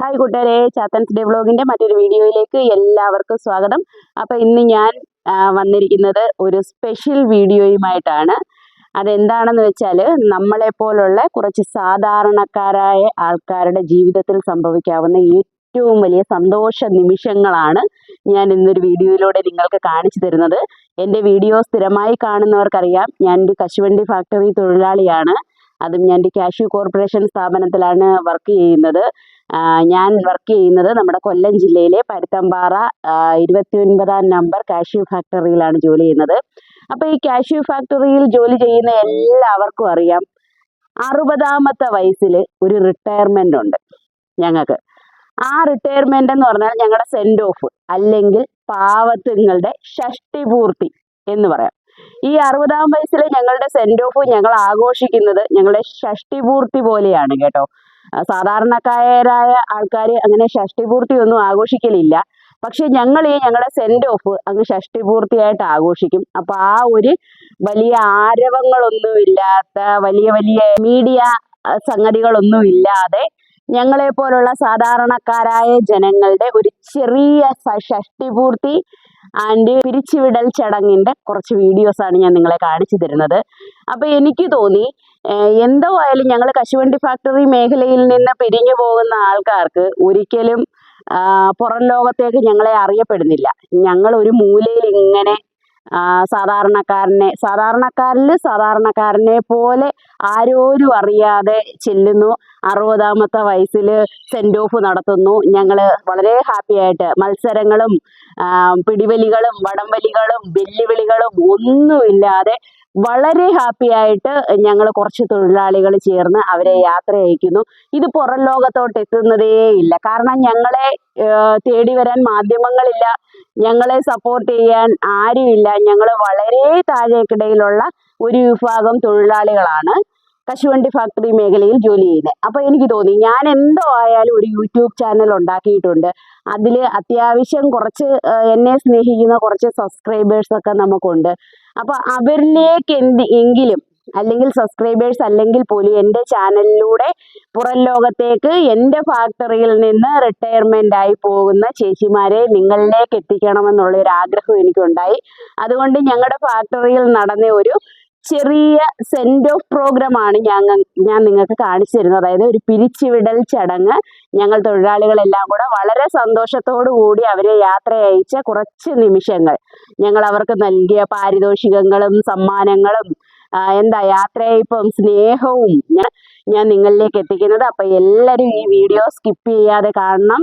Hi കൂട്ടുകാരെ ചാത്തൻസ് day വ്ളോഗിന്റെ മറ്റൊരു വീഡിയോയിലേക്ക് എല്ലാവർക്കും സ്വാഗതം. അപ്പോൾ ഇന്ന് ഞാൻ വന്നിരിക്കുന്നത് ഒരു സ്പെഷ്യൽ വീഡിയോയുമായിട്ടാണ്. അതെന്താണെന്ന് വെച്ചാൽ നമ്മളെപ്പോലുള്ള കുറച്ച് സാധാരണക്കാരായ ആൾക്കാരുടെ ജീവിതത്തിൽ സംഭവിക്കാവുന്ന ഏറ്റവും വലിയ സന്തോഷ നിമിഷങ്ങളാണ് ഞാൻ ഇന്നൊരു വീഡിയോയിലൂടെ നിങ്ങൾക്ക് കാണിച്ചു തരുന്നത്. എന്റെ വീഡിയോ സ്ഥിരമായി കാണുന്നവർക്കറിയാം. ഞാൻ ഒരു കശുവണ്ടി ഫാക്ടറി തൊഴിലാളിയാണ്. അതും ഞാൻ കാഷ്യൂ കോർപ്പറേഷൻ സ്ഥാപനത്തിലാണ് വർക്ക് ചെയ്യുന്നത്. ഞാൻ വർക്ക് ചെയ്യുന്നത് നമ്മുടെ കൊല്ലം ജില്ലയിലെ പരുത്തമ്പാറ ഇരുപത്തി ഒൻപതാം നമ്പർ കാഷ്യൂ ഫാക്ടറിയിലാണ് ജോലി ചെയ്യുന്നത്. അപ്പോൾ ഈ കാഷ്യൂ ഫാക്ടറിയിൽ ജോലി ചെയ്യുന്ന എല്ലാവർക്കും അറിയാം അറുപതാമത്തെ വയസ്സിൽ ഒരു റിട്ടയർമെന്റ് ഉണ്ട് ഞങ്ങൾക്ക്. ആ റിട്ടയർമെന്റ് എന്ന് പറഞ്ഞാൽ ഞങ്ങളുടെ സെൻഡ് ഓഫ് അല്ലെങ്കിൽ പാവത്തുങ്ങളുടെ ഷഷ്ടിപൂർത്തി എന്ന് പറയാം. ഈ അറുപതാം വയസ്സിലെ ഞങ്ങളുടെ സെൻഡ് ഓഫ് ഞങ്ങൾ ആഘോഷിക്കുന്നത് ഞങ്ങളുടെ ഷഷ്ടിപൂർത്തി പോലെയാണ് കേട്ടോ. സാധാരണക്കാരായ ആൾക്കാർ അങ്ങനെ ഷഷ്ടിപൂർത്തി ഒന്നും ആഘോഷിക്കലില്ല. പക്ഷെ ഞങ്ങൾ ഈ ഞങ്ങളുടെ സെൻഡ് ഓഫ് അങ്ങ് ഷഷ്ടിപൂർത്തിയായിട്ട് ആഘോഷിക്കും. അപ്പൊ ആ ഒരു വലിയ ആരവങ്ങളൊന്നുമില്ലാത്ത വലിയ വലിയ മീഡിയ സംഗതികളൊന്നും ഇല്ലാതെ ഞങ്ങളെ പോലുള്ള സാധാരണക്കാരായ ജനങ്ങളുടെ ഒരു ചെറിയ ഷഷ്ടിപൂർത്തി ആൻഡ് പിരിച്ചുവിടൽ ചടങ്ങിന്റെ കുറച്ച് വീഡിയോസ് ആണ് ഞാൻ നിങ്ങളെ കാണിച്ചു തരുന്നത്. അപ്പോൾ എനിക്ക് തോന്നി എന്തോ ആയാലും ഞങ്ങൾ കശുവണ്ടി ഫാക്ടറി മേഖലയിൽ നിന്ന് പിരിഞ്ഞു പോകുന്ന ആൾക്കാർക്ക് ഒരിക്കലും പുറം ലോകത്തേക്ക് ഞങ്ങളെ അറിയപ്പെടുന്നില്ല. ഞങ്ങൾ ഒരു മൂലയിൽ ഇങ്ങനെ സാധാരണക്കാരനെ സാധാരണക്കാരിൽ സാധാരണക്കാരനെ പോലെ ആരോരും അറിയാതെ ചെല്ലുന്നു. അറുപതാമത്തെ വയസ്സിൽ സെൻഡ് ഓഫ് നടത്തുന്നു. ഞങ്ങൾ വളരെ ഹാപ്പി ആയിട്ട് മത്സരങ്ങളും പിടിവലികളും വടംവലികളും വെല്ലുവിളികളും ഒന്നുമില്ലാതെ വളരെ ഹാപ്പി ആയിട്ട് ഞങ്ങൾ കുറച്ച് തൊഴിലാളികൾ ചേർന്ന് അവരെ യാത്ര അയക്കുന്നു. ഇത് പുറം ലോകത്തോട്ട് എത്തുന്നതേ ഇല്ല കാരണം ഞങ്ങളെ തേടി വരാൻ മാധ്യമങ്ങളില്ല. ഞങ്ങളെ സപ്പോർട്ട് ചെയ്യാൻ ആരുമില്ല. ഞങ്ങൾ വളരെ താഴേക്കിടയിലുള്ള ഒരു വിഭാഗം തൊഴിലാളികളാണ് കശുവണ്ടി ഫാക്ടറി മേഖലയിൽ ജോലി ചെയ്യുന്നത്. അപ്പോൾ എനിക്ക് തോന്നി ഞാൻ എന്തോ ആയാലും ഒരു യൂട്യൂബ് ചാനൽ ഉണ്ടാക്കിയിട്ടുണ്ട്. അതിൽ അത്യാവശ്യം കുറച്ച് എന്നെ സ്നേഹിക്കുന്ന കുറച്ച് സബ്സ്ക്രൈബേഴ്സ് ഒക്കെ നമുക്കുണ്ട്. അപ്പോൾ അവരിലേക്ക് എന്ത് എങ്കിലും അല്ലെങ്കിൽ സബ്സ്ക്രൈബേഴ്സ് അല്ലെങ്കിൽ പോലും എന്റെ ചാനലിലൂടെ പുറം ലോകത്തേക്ക് എന്റെ ഫാക്ടറിയിൽ നിന്ന് റിട്ടയർമെന്റ് ആയി പോകുന്ന ചേച്ചിമാരെ നിങ്ങളിലേക്ക് എത്തിക്കണമെന്നുള്ള ഒരു ആഗ്രഹം എനിക്കുണ്ടായി. അതുകൊണ്ട് ഞങ്ങളുടെ ഫാക്ടറിയിൽ നടന്ന ഒരു ചെറിയ സെൻഡ് ഓഫ് പ്രോഗ്രാം ആണ് ഞങ്ങൾ ഞാൻ നിങ്ങൾക്ക് കാണിച്ചു തരുന്നത്. അതായത് ഒരു പിരിച്ചുവിടൽ ചടങ്ങ്. ഞങ്ങൾ തൊഴിലാളികളെല്ലാം കൂടെ വളരെ സന്തോഷത്തോടു കൂടി അവരെ യാത്ര അയച്ച കുറച്ച് നിമിഷങ്ങൾ ഞങ്ങൾ അവർക്ക് നൽകിയ പാരിതോഷികങ്ങളും സമ്മാനങ്ങളും എന്താ യാത്രയയപ്പും സ്നേഹവും ഞാൻ നിങ്ങളിലേക്ക് എത്തിക്കുന്നത്. അപ്പൊ എല്ലാവരും ഈ വീഡിയോ സ്കിപ്പ് ചെയ്യാതെ കാണണം.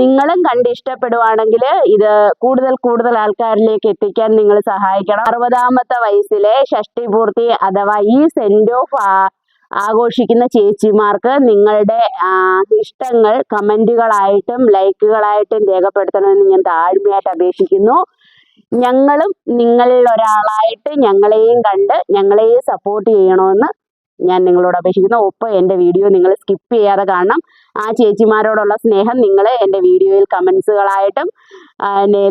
നിങ്ങളും കണ്ട് ഇഷ്ടപ്പെടുവാണെങ്കിൽ ഇത് കൂടുതൽ കൂടുതൽ ആൾക്കാരിലേക്ക് എത്തിക്കാൻ നിങ്ങൾ സഹായിക്കണം. അറുപതാമത്തെ വയസ്സിലെ ഷഷ്ടിപൂർത്തി അഥവാ ഈ സെന്റ് ഓഫ് ആഘോഷിക്കുന്ന ചേച്ചിമാർക്ക് നിങ്ങളുടെ ഇഷ്ടങ്ങൾ കമന്റുകളായിട്ടും ലൈക്കുകളായിട്ടും രേഖപ്പെടുത്തണമെന്ന് ഞാൻ താഴ്മയായിട്ട് അപേക്ഷിക്കുന്നു. ഞങ്ങളും നിങ്ങളിൽ ഒരാളായിട്ട് ഞങ്ങളെയും കണ്ട് ഞങ്ങളെയും സപ്പോർട്ട് ചെയ്യണമെന്ന് ഞാൻ നിങ്ങളോട് അപേക്ഷിക്കുന്നു. ഒപ്പം എന്റെ വീഡിയോ നിങ്ങൾ സ്കിപ്പ് ചെയ്യാതെ കാണണം. ആ ചേച്ചിമാരോടുള്ള സ്നേഹം നിങ്ങൾ എന്റെ വീഡിയോയിൽ കമൻസുകളായിട്ടും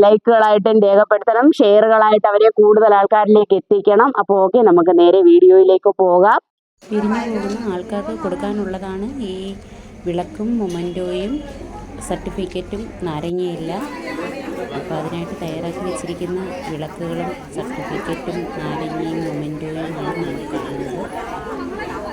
ലൈക്കുകളായിട്ടും രേഖപ്പെടുത്തണം. ഷെയറുകളായിട്ട് അവരെ കൂടുതൽ ആൾക്കാരിലേക്ക് എത്തിക്കണം. അപ്പോൾ ഓക്കെ നമുക്ക് നേരെ വീഡിയോയിലേക്ക് പോകാം. പിരിഞ്ഞു പോകുന്ന ആൾക്കാർക്ക് കൊടുക്കാനുള്ളതാണ് ഈ വിളക്കും മൊമന്റോയും സർട്ടിഫിക്കറ്റും നാരങ്ങയില്ല അപ്പോൾ അതിനായിട്ട് തയ്യാറാക്കി വെച്ചിരിക്കുന്ന വിളക്കുകളും സർട്ടിഫിക്കറ്റും നാരങ്ങയും മൊമന്റോയും ആണ് നമ്മൾ കാണുന്നത്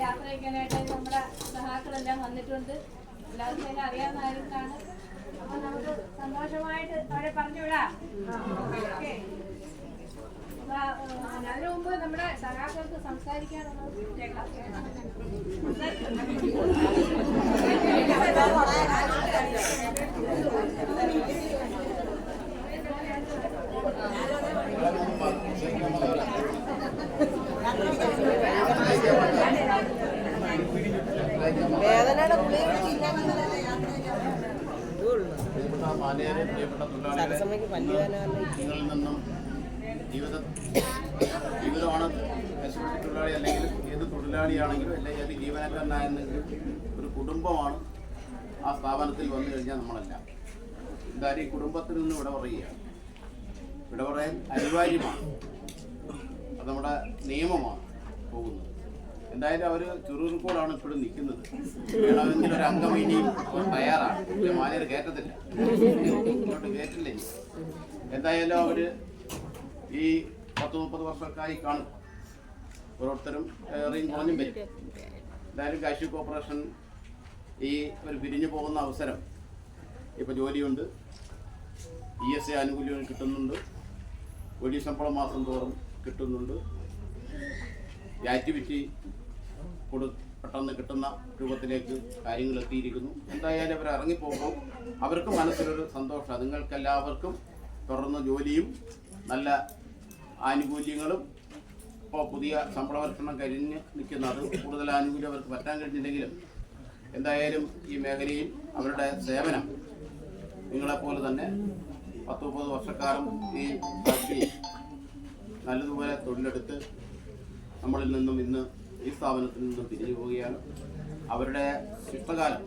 യാത്രയ്ക്കാനായിട്ട് അറിയാവുന്ന കാര്യങ്ങളാണ് അപ്പൊ നമുക്ക് സന്തോഷമായിട്ട് അവരെ പറഞ്ഞു വിടാം ഓക്കേ. അതിനു മുമ്പ് നമ്മുടെ സഹാക്കൾക്ക് സംസാരിക്കാനുള്ളത് കേൾക്കാം പ്രിയപ്പെട്ട മാനേജരെ പ്രിയപ്പെട്ട തൊഴിലാളികളെ നിങ്ങളിൽ നിന്നും ജീവിത ജീവിതമാണ് കശുവണ്ടി തൊഴിലാളി അല്ലെങ്കിൽ ഏത് തൊഴിലാളിയാണെങ്കിലും അല്ലെങ്കിൽ ഏത് ജീവനക്കാരനായെന്നെങ്കിലും ഒരു കുടുംബമാണ് ആ സ്ഥാപനത്തിൽ വന്നു കഴിഞ്ഞാൽ നമ്മളെല്ലാം. എന്തായാലും ഈ കുടുംബത്തിൽ നിന്ന് ഇവിടെ പറയുകയാണ് ഇവിടെ പറയാൻ അനിവാര്യമാണ്. അത് നമ്മുടെ നിയമമാണ് പോകുന്നത്. എന്തായാലും അവർ ചുരുക്കോടാണ് ഇപ്പോഴും നിൽക്കുന്നത്. വേണമെങ്കിൽ ഒരു അംഗം ഇനിയും തയ്യാറാണ്. മാനേജർ കയറ്റത്തില്ല. ഇങ്ങോട്ട് കയറ്റില്ല എന്തായാലും അവർ ഈ പത്ത് മുപ്പത് വർഷക്കായി കാണും. ഓരോരുത്തരും ഏറെയും കുറഞ്ഞും വരും. എന്തായാലും കാശി കോർപ്പറേഷൻ ഈ ഒരു പിരിഞ്ഞു പോകുന്ന അവസരം. ഇപ്പോൾ ജോലിയുണ്ട്. ഇ എസ് എ ആനുകൂല്യങ്ങൾ കിട്ടുന്നുണ്ട്. ഒഴി ശമ്പളം മാസം തോറും കിട്ടുന്നുണ്ട്. ആക്ടിവിറ്റി കൊടു പെട്ടെന്ന് കിട്ടുന്ന രൂപത്തിലേക്ക് കാര്യങ്ങൾ എത്തിയിരിക്കുന്നു. എന്തായാലും അവർ ഇറങ്ങിപ്പോകുമ്പോൾ അവർക്ക് മനസ്സിലൊരു സന്തോഷം. നിങ്ങൾക്കെല്ലാവർക്കും തുടർന്ന് ജോലിയും നല്ല ആനുകൂല്യങ്ങളും ഇപ്പോൾ പുതിയ ശമ്പളവൽക്കരണം കഴിഞ്ഞ് നിൽക്കുന്ന അത് കൂടുതൽ ആനുകൂല്യം അവർക്ക് പറ്റാൻ കഴിഞ്ഞില്ലെങ്കിലും എന്തായാലും ഈ മേഖലയിൽ അവരുടെ സേവനം നിങ്ങളെപ്പോലെ തന്നെ പത്ത് മുപ്പത് വർഷക്കാലം ഈ പാർട്ടി നല്ലതുപോലെ തൊഴിലെടുത്ത് നമ്മളിൽ നിന്നും ഇന്ന് ഈ സ്ഥാപനത്തിൽ നിന്നും പിരിഞ്ഞു പോവുകയാണ്. അവരുടെ ശിഷ്ടകാലം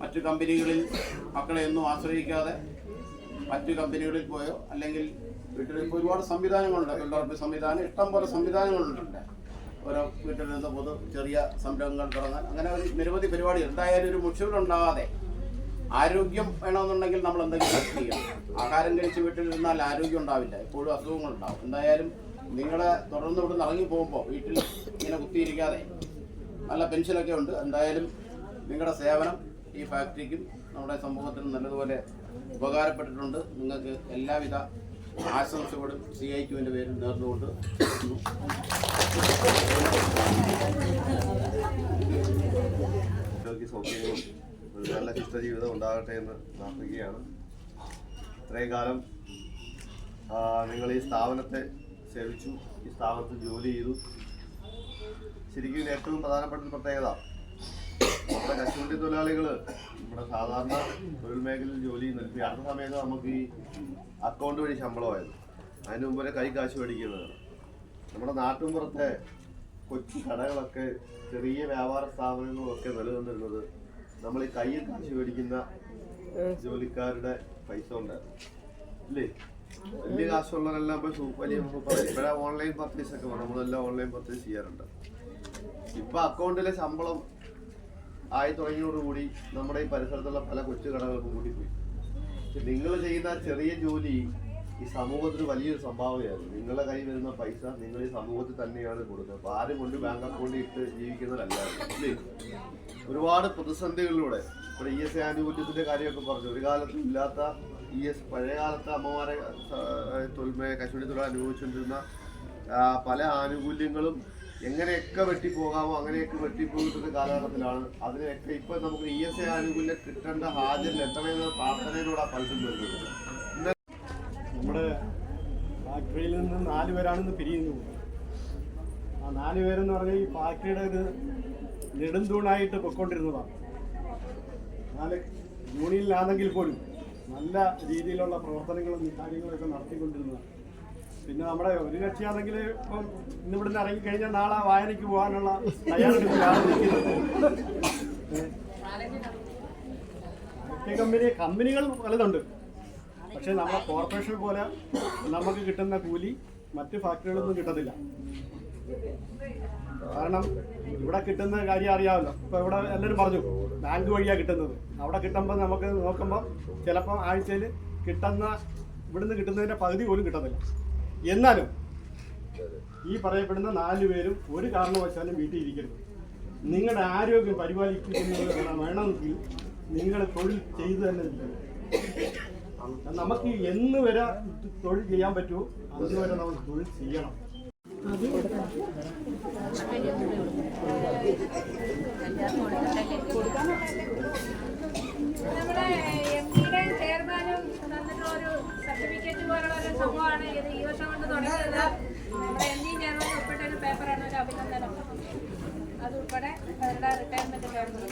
മറ്റു കമ്പനികളിൽ മക്കളെ ഒന്നും ആശ്രയിക്കാതെ മറ്റു കമ്പനികളിൽ പോയോ? അല്ലെങ്കിൽ വീട്ടിൽ ഇപ്പോൾ ഒരുപാട് സംവിധാനങ്ങളുണ്ട്. തൊഴിലുറപ്പ് സംവിധാനം ഇഷ്ടം പോലെ സംവിധാനങ്ങളുണ്ട്. ഓരോ വീട്ടിൽ നിന്ന് പൊതു ചെറിയ സംരംഭങ്ങൾ തുടങ്ങാൻ. അങ്ങനെ ഒരു നിരവധി പരിപാടി എന്തായാലും ഒരു മുഷിവിലുണ്ടാകാതെ ആരോഗ്യം വേണമെന്നുണ്ടെങ്കിൽ നമ്മൾ എന്തെങ്കിലും ചെയ്യണം ആഹാരം കഴിച്ച് വീട്ടിലിരുന്നാൽ ആരോഗ്യം ഉണ്ടാവില്ല. എപ്പോഴും അസുഖങ്ങൾ ഉണ്ടാവും. എന്തായാലും നിങ്ങളെ തുടർന്ന് ഇവിടുന്ന് ഇറങ്ങി പോകുമ്പോൾ വീട്ടിൽ ഇങ്ങനെ കുത്തിയിരിക്കാതെ നല്ല പെൻഷനൊക്കെ ഉണ്ട്. എന്തായാലും നിങ്ങളുടെ സേവനം ഈ ഫാക്ടറിക്കും നമ്മുടെ സമൂഹത്തിനും നല്ലതുപോലെ ഉപകാരപ്പെട്ടിട്ടുണ്ട്. നിങ്ങൾക്ക് എല്ലാവിധ ആശംസകളും സി ഐ ക്യുവിന്റെ പേരിൽ നേർന്നുകൊണ്ട് ഒരു നല്ല ജീവിതം ഉണ്ടാകട്ടെ എന്ന് പ്രാർത്ഥിക്കുകയാണ്. ഇത്രയും കാലം നിങ്ങൾ ഈ സ്ഥാപനത്തെ സേവിച്ചു ഈ സ്ഥാപനത്തിൽ ജോലി ചെയ്തു. ശരിക്കും ഏറ്റവും പ്രധാനപ്പെട്ട പ്രത്യേകത നമ്മുടെ തൊഴിലാളികൾ നമ്മുടെ സാധാരണ തൊഴിൽ മേഖലയിൽ ജോലി ചെയ്യുന്ന ഇപ്പോൾ അടുത്ത സമയത്ത് നമുക്ക് ഈ അക്കൗണ്ട് വഴി ശമ്പളമായത്. അതിന് മുമ്പേ കൈ കാശ് മേടിക്കുന്നതാണ് നമ്മുടെ നാട്ടിൻപുറത്തെ കൊച്ചു കടകളൊക്കെ ചെറിയ വ്യാപാര സ്ഥാപനങ്ങളൊക്കെ നിലനിന്നിരുന്നത് നമ്മൾ ഈ കയ്യിൽ കാശ് മേടിക്കുന്ന ജോലിക്കാരുടെ പൈസ ഉണ്ടായിരുന്നു ഇല്ലേ? വലിയ കാശുള്ളവരെല്ലാം ഇപ്പൊ വലിയ ഇവിടെ ഓൺലൈൻ പർച്ചേസ് ഒക്കെ നമ്മളെല്ലാം ഓൺലൈൻ പർച്ചേസ് ചെയ്യാറുണ്ട്. ഇപ്പൊ അക്കൗണ്ടിലെ ശമ്പളം ആയി തുടങ്ങിയോടുകൂടി നമ്മുടെ ഈ പരിസരത്തുള്ള പല കൊച്ചു കടകൾക്കും കൂടി പോയി നിങ്ങൾ ചെയ്യുന്ന ചെറിയ ജോലി ഈ സമൂഹത്തിന് വലിയൊരു സംഭാവനയായിരുന്നു. നിങ്ങളുടെ കയ്യിൽ വരുന്ന പൈസ നിങ്ങൾ ഈ സമൂഹത്തിൽ തന്നെയാണ് കൊടുക്കുന്നത്. ആരും കൊണ്ട് ബാങ്ക് അക്കൗണ്ടിൽ ഇട്ട് ജീവിക്കുന്നതല്ല ഒരുപാട് പ്രതിസന്ധികളിലൂടെ ഇവിടെ ഇ എസ് ആനുകൂല്യത്തിന്റെ കാര്യമൊക്കെ പറഞ്ഞു. ഒരു കാലത്തും ഇല്ലാത്ത ഇ എസ് പഴയ കാലത്ത് അമ്മമാരെ തൊഴിൽമേ കശുവണ്ടി തൊഴിൽ അനുഭവിച്ചുകൊണ്ടിരുന്ന പല ആനുകൂല്യങ്ങളും എങ്ങനെയൊക്കെ വെട്ടിപ്പോകാമോ അങ്ങനെയൊക്കെ വെട്ടിപ്പോയിട്ടൊരു കാലഘട്ടത്തിലാണ്. അതിനെയൊക്കെ ഇപ്പൊ നമുക്ക് ഇ എസ് എ ആനുകൂല്യം കിട്ടേണ്ട ഹാജരിൽ എത്തണമെന്ന പ്രാർത്ഥനയിലൂടെ പലതും വരുന്നത് നമ്മുടെ ഫാക്ടറിയിൽ നിന്ന് നാല് പേരാണെന്ന് പിരിയുന്നു ആ നാല് പേരെന്ന് പറഞ്ഞാൽ ഈ ഫാക്ടറിയുടെ ഒരു നെടുന്തൂണായിട്ട് പൊയ്ക്കൊണ്ടിരുന്നതാണ്. നാല് യൂണിയനിലാണെങ്കിൽ പോലും നല്ല രീതിയിലുള്ള പ്രവർത്തനങ്ങളും കാര്യങ്ങളൊക്കെ നടത്തിക്കൊണ്ടിരുന്നതാണ്. പിന്നെ നമ്മുടെ ഒരു കക്ഷിയാണെങ്കിൽ ഇപ്പം ഇന്ന് ഇവിടുന്ന് ഇറങ്ങിക്കഴിഞ്ഞാൽ നാളെ വായനയ്ക്ക് പോകാനുള്ള തയ്യാറെടുപ്പിലാണ് കമ്പനി കമ്പനികൾ പലതുണ്ട്. പക്ഷെ നമ്മുടെ കോർപ്പറേഷൻ പോലെ നമുക്ക് കിട്ടുന്ന കൂലി മറ്റ് ഫാക്ടറികളൊന്നും കിട്ടത്തില്ല. കാരണം ഇവിടെ കിട്ടുന്ന കാര്യം അറിയാമല്ലോ. ഇപ്പൊ ഇവിടെ എല്ലാവരും പറഞ്ഞു ബാങ്ക് വഴിയാ കിട്ടുന്നത്. അവിടെ കിട്ടുമ്പോൾ നമുക്ക് നോക്കുമ്പോൾ ചിലപ്പം ആഴ്ചയിൽ കിട്ടുന്ന ഇവിടുന്ന് കിട്ടുന്നതിന്റെ പകുതി പോലും കിട്ടത്തില്ല. എന്നാലും ഈ പറയപ്പെടുന്ന നാല് പേരും ഒരു കാരണവശാലും വീട്ടിൽ ഇരിക്കരുത് നിങ്ങളുടെ ആരോഗ്യം പരിപാലിക്കുന്നത് വേണം- വേണമെങ്കിൽ നിങ്ങളുടെ തൊഴിൽ ചെയ്തു തന്നെ നമുക്ക് എന്ന് വരെ തൊഴിൽ ചെയ്യാൻ പറ്റുമോ? അന്ന് വരെ നമ്മൾ തൊഴിൽ ചെയ്യണം. നമ്മുടെ സർട്ടിഫിക്കറ്റ് പോലുള്ള സംഭവമാണ് ഇത്. ഈ വർഷം കൊണ്ട് തുടങ്ങിയത്. നമ്മുടെ എം ഡി ചെയർമാൻ ഉൾപ്പെട്ട ഒരു പേപ്പറാണ് ഒരു അഭിനന്ദനം. അതുൾപ്പെടെ അവരുടെ റിട്ടയർമെന്റ് പേപ്പർ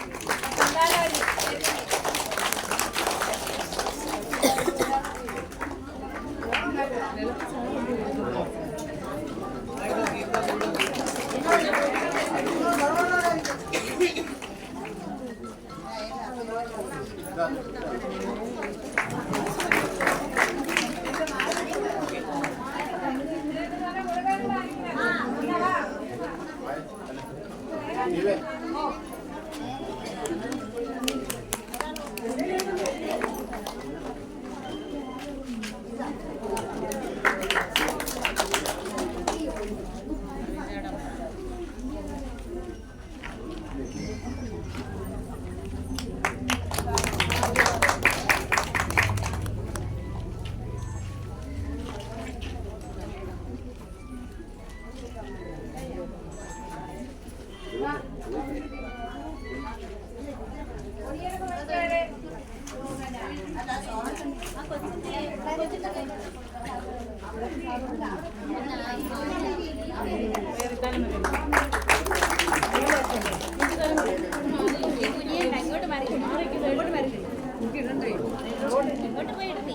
ഇങ്ങോട്ട് പോയി ഇടണേ.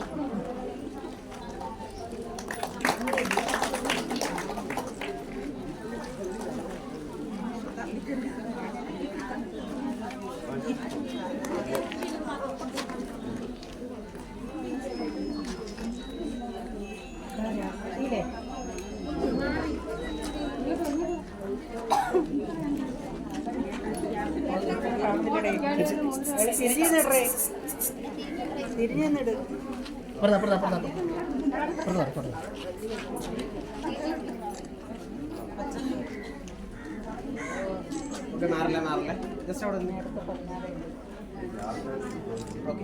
തിരിഞ്ഞിടേ തിരിഞ്ഞിട് പറഞ്ഞ പറഞ്ഞ പറഞ്ഞ പറഞ്ഞ പറഞ്ഞ മാറില്ല മാറില്ല? ജസ്റ്റ് അവിടെ ഓക്കെ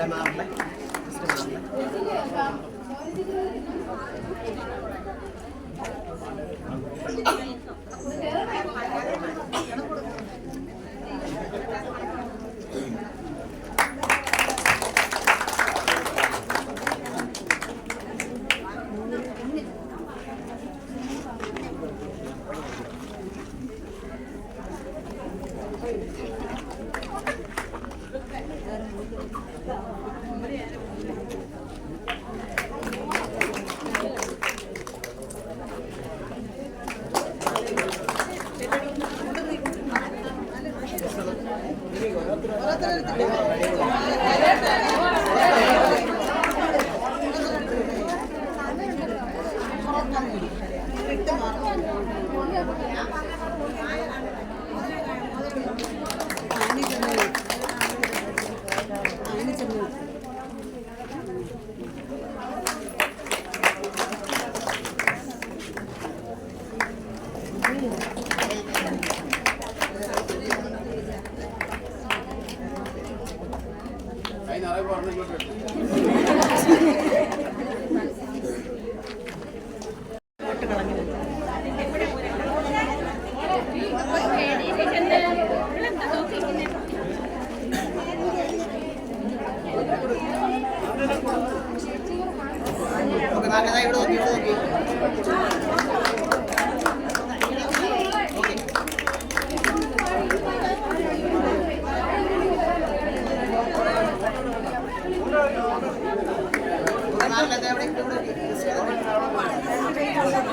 ഇതൊക്കെ അളവെടുക്കണമായിരുന്നു കൈ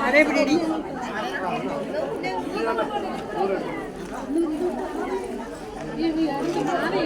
ആരെ പിടി ഈ ഈ ആരെ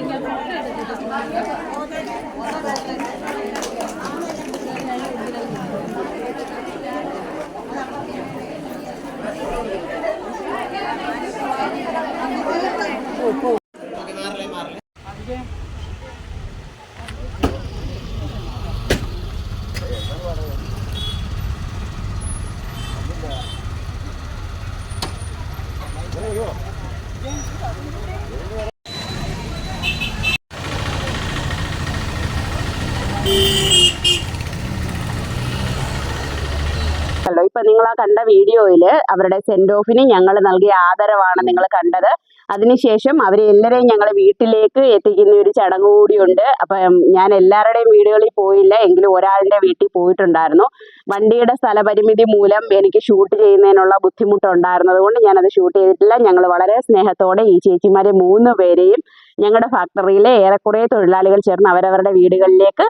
ല്ലോ ഇപ്പൊ നിങ്ങൾ ആ കണ്ട വീഡിയോയിൽ അവരുടെ സെൻഡ് ഓഫിന് ഞങ്ങൾ നൽകിയ ആദരവാണ് നിങ്ങൾ കണ്ടത്. അതിനുശേഷം അവരെ എല്ലാവരെയും ഞങ്ങൾ വീട്ടിലേക്ക് എത്തിക്കുന്ന ഒരു ചടങ്ങ് കൂടിയുണ്ട്. അപ്പം ഞാൻ എല്ലാവരുടെയും വീടുകളിൽ പോയില്ല. എങ്കിലും ഒരാളുടെ വീട്ടിൽ പോയിട്ടുണ്ടായിരുന്നു. വണ്ടിയുടെ സ്ഥലപരിമിതി മൂലം എനിക്ക് ഷൂട്ട് ചെയ്യുന്നതിനുള്ള ബുദ്ധിമുട്ടുണ്ടായിരുന്നത് കൊണ്ട് ഞാനത് ഷൂട്ട് ചെയ്തിട്ടില്ല. ഞങ്ങൾ വളരെ സ്നേഹത്തോടെ ഈ ചേച്ചിമാരെ മൂന്ന് പേരെയും ഞങ്ങളുടെ ഫാക്ടറിയിലെ ഏറെക്കുറെ തൊഴിലാളികൾ ചേർന്ന് അവരവരുടെ വീടുകളിലേക്ക്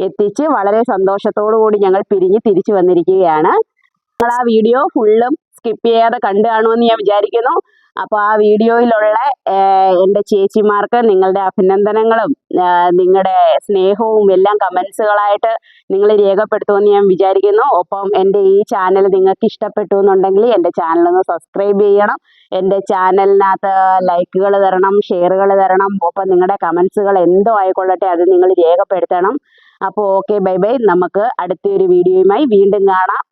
എത്തിച്ച് വളരെ സന്തോഷത്തോടു കൂടി ഞങ്ങൾ പിരിഞ്ഞ് തിരിച്ചു വന്നിരിക്കുകയാണ്. ആ വീഡിയോ ഫുള്ളും സ്കിപ്പ് ചെയ്യാതെ കണ്ടു കാണുമെന്ന് ഞാൻ വിചാരിക്കുന്നു. അപ്പോൾ ആ വീഡിയോയിലുള്ള എന്റെ ചേച്ചിമാർക്ക് നിങ്ങളുടെ അഭിനന്ദനങ്ങളും നിങ്ങളുടെ സ്നേഹവും എല്ലാം കമൻസുകളായിട്ട് നിങ്ങൾ രേഖപ്പെടുത്തുമെന്ന് ഞാൻ വിചാരിക്കുന്നു. ഒപ്പം എന്റെ ഈ ചാനൽ നിങ്ങൾക്ക് ഇഷ്ടപ്പെട്ടു എന്നുണ്ടെങ്കിൽ എന്റെ ചാനൽ ഒന്ന് സബ്സ്ക്രൈബ് ചെയ്യണം. എന്റെ ചാനലിനകത്ത് ലൈക്കുകൾ തരണം ഷെയറുകൾ തരണം. ഒപ്പം നിങ്ങളുടെ കമൻസുകൾ എന്തോ ആയിക്കൊള്ളട്ടെ അത് നിങ്ങൾ രേഖപ്പെടുത്തണം. അപ്പോൾ ഓക്കെ ബൈ ബൈ നമുക്ക് അടുത്തൊരു വീഡിയോയുമായി വീണ്ടും കാണാം.